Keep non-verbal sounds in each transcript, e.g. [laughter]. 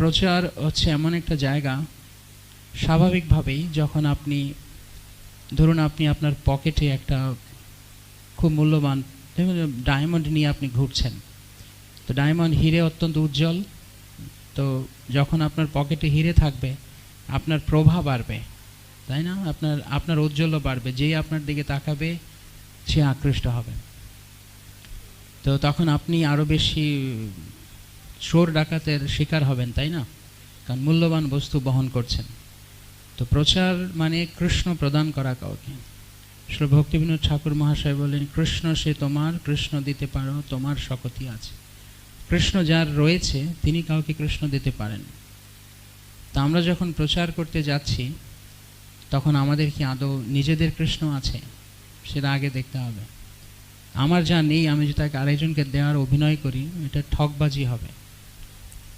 প্রচার হচ্ছে এমন একটা জায়গা স্বাভাবিকভাবেই যখন আপনি, ধরুন আপনি আপনার পকেটে একটা খুব মূল্যবান ডায়মন্ড নিয়ে আপনি ঘুরছেন। তো ডায়মন্ড হিরে অত্যন্ত উজ্জ্বল। তো যখন আপনার পকেটে হিরে থাকবে, আপনার প্রভা বাড়বে, তাই না? আপনার আপনার ঔজ্জ্বল্য বাড়বে, যেই আপনার দিকে তাকাবে, সে আকৃষ্ট হবে। তো তখন আপনি আরও বেশি চোর ডাকাতের শিকার হবেন, তাই না? কারণ মূল্যবান বস্তু বহন করছেন। তো প্রচার মানে কৃষ্ণ প্রদান করা কাউকে। শ্রী ভক্তিবিনোদ ঠাকুর মহাশয় বলেন, কৃষ্ণ সে তোমার, কৃষ্ণ দিতে পারো, তোমার শকতি আছে। কৃষ্ণ যার রয়েছে, তিনি কাউকে কৃষ্ণ দিতে পারেন তা আমরা যখন প্রচার করতে যাচ্ছি, তখন আমাদের কি আদৌ নিজেদের কৃষ্ণ আছে? সেটা আগে দেখতে হবে। আমার যা নেই, আমি যদি তাকে আরেকজনকে দেওয়ার অভিনয় করি, এটা ঠকবাজি হবে।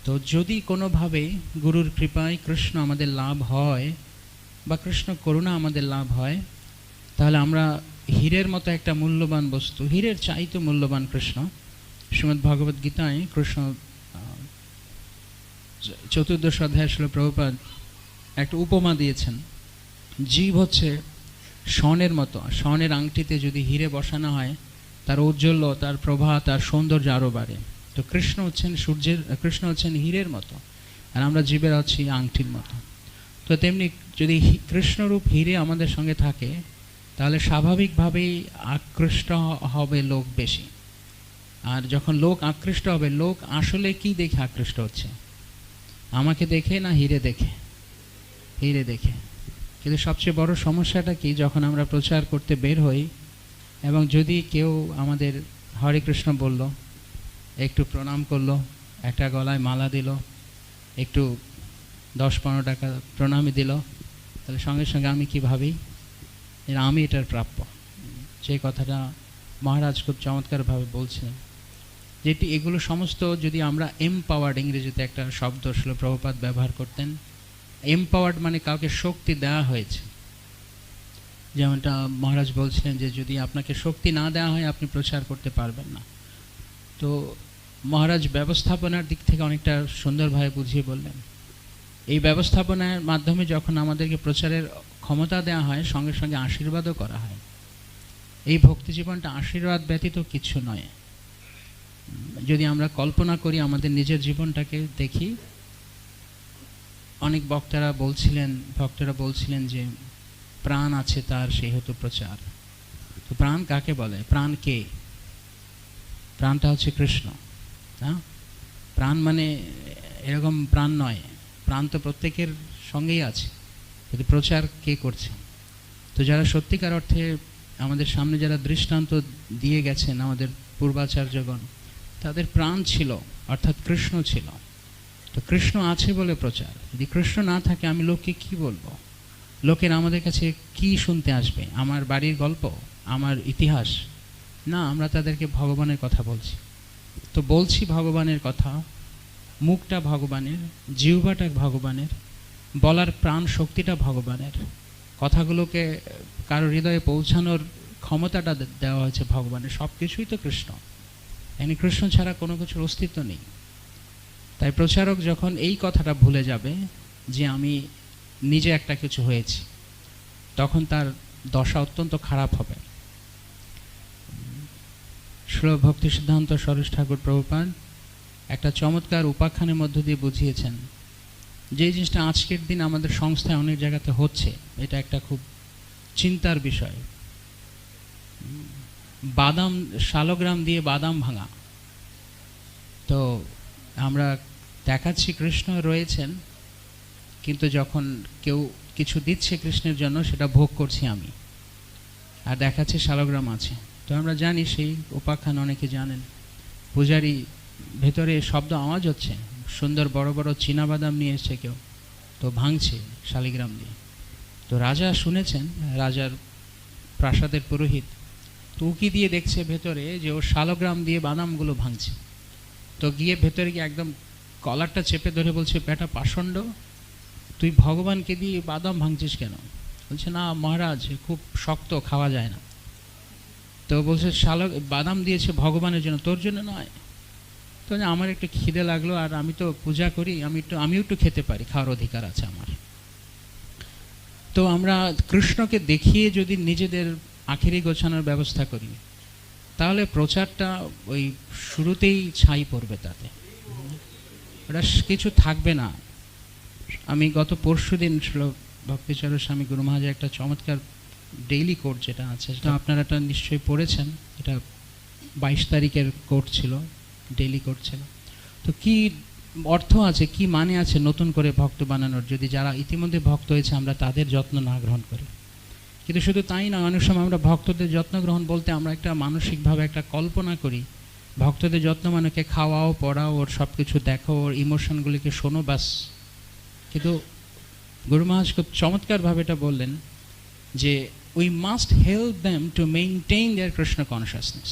তো যদি কোনোভাবে গুরুর কৃপায় কৃষ্ণ আমাদের লাভ হয় বা কৃষ্ণ করুণা আমাদের লাভ হয়, তাহলে আমরা হীরের মতো একটা মূল্যবান বস্তু, হীরের চাইতে মূল্যবান কৃষ্ণ, শ্রীমদ্ ভগবদ গীতায় কৃষ্ণ চতুর্দশ অধ্যায় শ্রী প্রভুপাদ একটা উপমা দিয়েছেন। জীব হচ্ছে স্বর্ণের মতো, স্বর্ণের আংটিতে যদি হিরে বসানো হয়, তার ঔজ্জ্বল্য, তার প্রভা, তার সৌন্দর্য আরও বাড়ে। তো কৃষ্ণ হচ্ছেন সূর্যের, কৃষ্ণ হচ্ছেন হীরের মতো, আর আমরা জীবের আছি আংটির মতো। তো তেমনি যদি কৃষ্ণরূপ হিরে আমাদের সঙ্গে থাকে, তাহলে স্বাভাবিকভাবেই আকৃষ্ট হবে লোক বেশি। আর যখন লোক আকৃষ্ট হবে, লোক আসলে কি দেখে আকৃষ্ট হচ্ছে? আমাকে দেখে না হিরে দেখে? হিরে দেখে। কিন্তু সবচেয়ে বড় সমস্যাটা কি, যখন আমরা প্রচার করতে বের হই, এবং যদি কেউ আমাদের হরে কৃষ্ণ বলল একটু প্রণাম করল, একটা গলায় মালা দিল, একটু দশ পনেরো টাকা প্রণামই দিল। তাহলে সঙ্গে সঙ্গে আমি কি ভাবি আমি এটার প্রাপ্য। যে কথাটা মহারাজ খুব চমৎকারভাবে বলছিলেন যেটি এগুলো সমস্ত যদি আমরা এমপাওয়ার্ড ইংরেজিতে একটা শব্দ ছিল প্রভুপাত ব্যবহার করতেন এমপাওয়ার্ড মানে কাউকে শক্তি দেওয়া হয়েছে। যেমনটা মহারাজ বলছিলেন যে যদি আপনাকে শক্তি না দেওয়া হয়, আপনি প্রচার করতে পারবেন না। তো মহারাজ ব্যবস্থাপনার দিক থেকে অনেকটা সুন্দরভাবে বুঝিয়ে বললেন। এই ব্যবস্থাপনার মাধ্যমে যখন আমাদেরকে প্রচারের ক্ষমতা দেওয়া হয়, সঙ্গে সঙ্গে আশীর্বাদও করা হয়। এই ভক্তি জীবনটা আশীর্বাদ ব্যতীত কিছু নয়। যদি আমরা কল্পনা করি, আমাদের নিজের জীবনটাকে দেখি, অনেক বক্তারা বলছিলেন, ভক্তরা বলছিলেন যে, প্রাণ আছে তার, সেহেতু প্রচার। তো প্রাণ কাকে বলে? প্রাণ কে? প্রাণটা হচ্ছে কৃষ্ণ হ্যাঁ? প্রাণ মানে এরকম প্রাণ নয়, প্রাণ তো প্রত্যেকের সঙ্গেই আছে, কিন্তু প্রচার কে করছে? তো যারা সত্যিকার অর্থে আমাদের সামনে যারা দৃষ্টান্ত দিয়ে গেছেন আমাদের পূর্বাচার্যগণ, তাদের প্রাণ ছিল, অর্থাৎ কৃষ্ণ ছিল। তো কৃষ্ণ আছে বলে প্রচার। যদি কৃষ্ণ না থাকে, আমি লোককে কি বলব? লোকের আমাদের কাছে কি শুনতে আসবে? আমার বাড়ির গল্প? আমার ইতিহাস? না, আমরা তাদেরকে ভগবানের কথা বলছি। তো বলছি ভগবানের কথা, মুখটা ভগবানের, জিহ্বাটা ভগবানের, বলার প্রাণ শক্তিটা ভগবানের। কথাগুলোকে কারও হৃদয়ে পৌঁছানোর ক্ষমতাটা দেওয়া হয়েছে ভগবানের। সব কিছুই তো কৃষ্ণ। এখানে কৃষ্ণ ছাড়া কোনো কিছুর অস্তিত্ব নেই। তাই প্রচারক যখন এই কথাটা ভুলে যাবে যে আমি নিজে একটা কিছু হয়েছি, তখন তার দশা অত্যন্ত খারাপ হবে। শ্রী ভক্তি সিদ্ধান্ত সরোজ ঠাকুর প্রভুপাদ একটা চমৎকার উপাখ্যানের মধ্য দিয়ে বুঝিয়েছেন। যে জিনিসটা আজকের দিন আমাদের সংস্থায় অনেক জায়গাতে হচ্ছে, এটা একটা খুব চিন্তার বিষয়। বাদাম, শালগ্রাম দিয়ে বাদাম ভাঙা। তো আমরা দেখাচ্ছি কৃষ্ণ রয়েছেন, কিন্তু যখন কেউ কিছু দিচ্ছে কৃষ্ণের জন্য, সেটা ভোগ করছি আমি। আর দেখাচ্ছে শালগ্রাম আছে। তো আমরা জানি সেই উপাখ্যান অনেকে জানেন। পূজারি ভেতরে শব্দ আওয়াজ হচ্ছে। সুন্দর বড় বড় বাদাম নিয়ে এসছে কেউ। তো ভাঙছে শালিগ্রাম দিয়ে। তো রাজা শুনেছেন, রাজার প্রাসাদের পুরোহিত। তো উকি দিয়ে দেখছে ভেতরে যে ও শালগ্রাম দিয়ে বাদামগুলো ভাঙছে। তো গিয়ে ভেতরে গিয়ে একদম কলারটা চেপে ধরে বলছে, বেটা পাষণ্ড, তুই ভগবানকে দিয়ে বাদাম ভাঙছিস কেন? বলছে, না মহারাজ খুব শক্ত, খাওয়া যায় না। তো বলছে, শালক, বাদাম দিয়েছে ভগবানের জন্য, তোর জন্য নয়? তো আমার একটু খিদে লাগল আর আমি তো পূজা করি, আমি একটু, আমিও একটু খেতে পারি, খাওয়ার অধিকার আছে আমার। তো আমরা কৃষ্ণকে দেখিয়ে যদি নিজেদের আখেরি গোছানোর ব্যবস্থা করি, তাহলে প্রচারটা ওই শুরুতেই ছাই পড়বে তাতে। ওটা কিছু থাকবে না। আমি গত পরশু দিন ভক্তিচর স্বামী গুরু মহারাজের একটা চমৎকার ডেইলি কোর্ট যেটা আছে, সেটা আপনারা এটা নিশ্চয়ই পড়েছেন। এটা বাইশ তারিখের কোর্ট ছিল ডেইলি কোর্ট ছিল। তো কি অর্থ আছে, কি মানে আছে নতুন করে ভক্ত বানানোর? যদি যারা ইতিমধ্যে ভক্ত হয়েছে, আমরা তাদের যত্ন না গ্রহণ করি। কিন্তু শুধু তাই না অনেক সময় আমরা ভক্তদের যত্ন গ্রহণ বলতে আমরা একটা মানসিকভাবে একটা কল্পনা করি। ভক্তদের যত্ন মানেকে খাওয়াও, পড়াও, ওর সব কিছু দেখো, ওর ইমোশনগুলিকে শোনো বাস কিন্তু গুরু মহারাজ খুব চমৎকারভাবে এটা বললেন যে we must help them to maintain their Krishna consciousness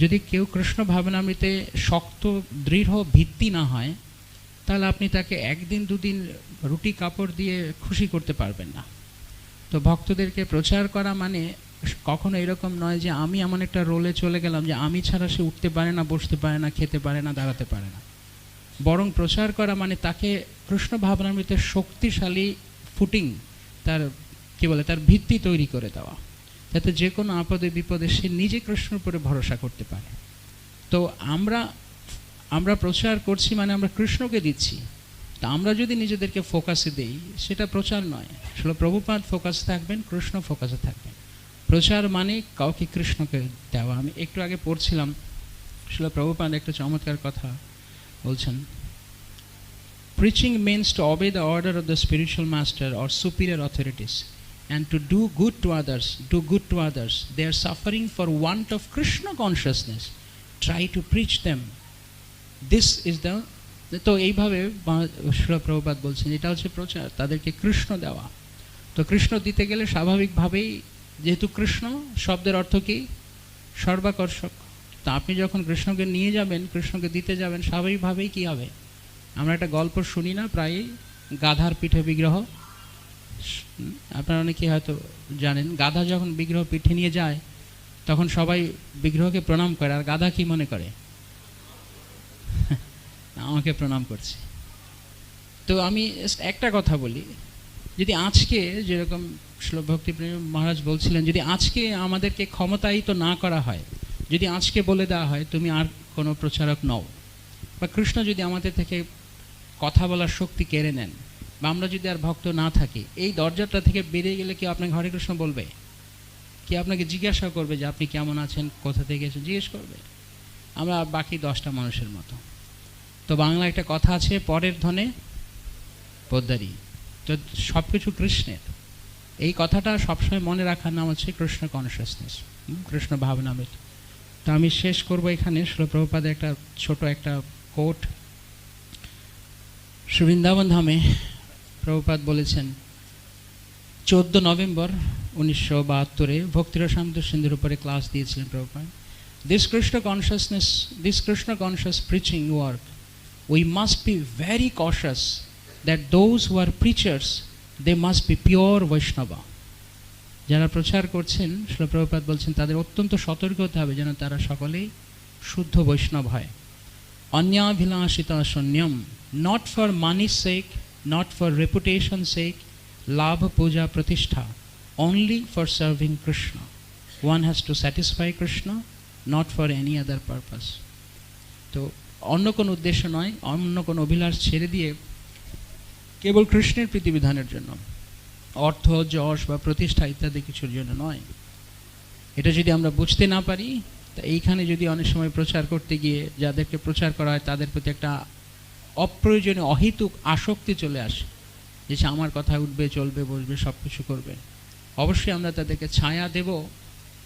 যদি কেউ কৃষ্ণ ভাবনামৃতে শক্ত, দৃঢ় ভিত্তি না হয়, তাহলে আপনি তাকে একদিন, দুদিন রুটি কাপড় দিয়ে খুশি করতে পারবেন না। তো ভক্তদেরকে প্রচার করা মানে কখনো এরকম নয় যে আমি এমন একটা রোলে চলে গেলাম যে আমি ছাড়া সে উঠতে পারে না, বসতে পারে না, খেতে পারে না, দাঁড়াতে পারে না। বরং প্রচার করা মানে তাকে কৃষ্ণ ভাবনামৃতে শক্তিশালী ফুটিং তার কি বলে, তার ভিত্তি তৈরি করে দেওয়া। যাতে যে কোনো আপদে বিপদে সে নিজে কৃষ্ণের উপরে ভরসা করতে পারে। তো আমরা আমরা প্রচার করছি মানে আমরা কৃষ্ণকে দিচ্ছি। তা আমরা যদি নিজেদেরকে ফোকাসে দেই, সেটা প্রচার নয়। আসলে প্রভুপাত ফোকাস থাকবেন, কৃষ্ণ ফোকাসে থাকবেন। প্রচার মানে কাউকে কৃষ্ণকে দেওয়া। আমি একটু আগে পড়ছিলাম, আসলে প্রভুপাত একটা চমৎকার কথা বলছেন। Preaching means to obey the order of the spiritual master or superior authorities and to do good to others, do good to others. They are suffering for want of Krishna consciousness. Try to preach them. This is the তো এইভাবে প্রভুপাত বলছেন এটা হচ্ছে প্রচার তাদেরকে কৃষ্ণ দেওয়া তো কৃষ্ণ দিতে গেলে স্বাভাবিকভাবেই যেহেতু কৃষ্ণ শব্দের অর্থ কি সর্বাকর্ষক তো আপনি যখন কৃষ্ণকে নিয়ে যাবেন কৃষ্ণকে দিতে যাবেন স্বাভাবিকভাবেই কি হবে আমরা একটা গল্প শুনি না প্রায়ই গাধার পিঠে বিগ্রহ আপনারা অনেকে হয়তো জানেন, গাধা যখন বিগ্রহ পিঠে নিয়ে যায়, তখন সবাই বিগ্রহকে প্রণাম করে, আর গাধা কি মনে করে? [laughs] আমাকে প্রণাম করছে। তো আমি একটা কথা বলি, যদি আজকে যেরকম ভক্তিপ্রেমী মহারাজ বলছিলেন, যদি আজকে আমাদেরকে ক্ষমতায়িত না করা হয়, যদি আজকে বলে দেওয়া হয়, তুমি আর কোনো প্রচারক নও, বা কৃষ্ণ যদি আমাদের থেকে কথা বলার শক্তি কেড়ে নেন বা আমরা যদি আর ভক্ত না থাকি, এই দরজাটা থেকে বেরিয়ে গেলে কি আপনাকে হরে কৃষ্ণ বলবে? কি আপনাকে জিজ্ঞাসা করবে যে আপনি কেমন আছেন, কোথা থেকে এসেছেন? জিজ্ঞেস করবে। আমরা বাকি দশটা মানুষের মতো। তো বাংলা একটা কথা আছে, পরের ধনে পোদ্দারি। তো সব কিছু কৃষ্ণের। এই কথাটা সবসময় মনে রাখার নাম হচ্ছে কৃষ্ণ কনসিয়াসনেস কৃষ্ণ ভাবনামৃত। তো আমি শেষ করব এখানে। শিলপ্রভুপাদের একটা ছোট একটা কোট। সুবৃন্দাবন ধামে প্রভুপাদ বলেছেন, চোদ্দ নভেম্বর উনিশশো বাহাত্তরে ভক্তিরসান্ত সিন্ধুর উপরে ক্লাস দিয়েছিলেন Prabhupada this Krishna consciousness this Krishna conscious preaching work we must be very cautious that those who are preachers they must be pure Vaishnava যারা প্রচার করছেন শিলপ্রভুপাত বলছেন, তাদের অত্যন্ত সতর্ক হতে হবে যেন তারা সকলেই শুদ্ধ বৈষ্ণব হয়। অন্যাভিলাষিতা শূন্যম not for money sake not for reputation sake লাভ পূজা প্রতিষ্ঠা only for serving Krishna one has to satisfy Krishna not for any other purpose তো অন্য কোনো উদ্দেশ্য নয়, অন্য কোনো অভিলাষ ছেড়ে দিয়ে কেবল কৃষ্ণের প্রীতিবিধানের জন্য, অর্থ, যশ বা প্রতিষ্ঠা ইত্যাদি কিছুর জন্য নয়। এটা যদি আমরা বুঝতে না পারি, তা এইখানে যদি অনেক সময় প্রচার করতে গিয়ে যাদেরকে প্রচার করা হয়, তাদের প্রতি একটা অপ্রয়োজনীয়, অহেতুক আসক্তি চলে আসে। যে সে আমার কথা উঠবে, চলবে, বসবে সব কিছু করবে। অবশ্যই আমরা তাদেরকে ছায়া দেব,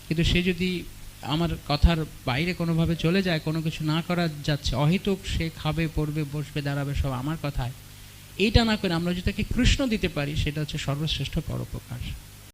কিন্তু সে যদি আমার কথার বাইরে কোনোভাবে চলে যায়, কোনো কিছু না করা যাচ্ছে, অহেতুক সে খাবে, পড়বে, বসবে, দাঁড়াবে সব আমার কথায়, এইটা না করে আমরা যদি তাকে কৃষ্ণ দিতে পারি, সেটা হচ্ছে সর্বশ্রেষ্ঠ পরোপকার।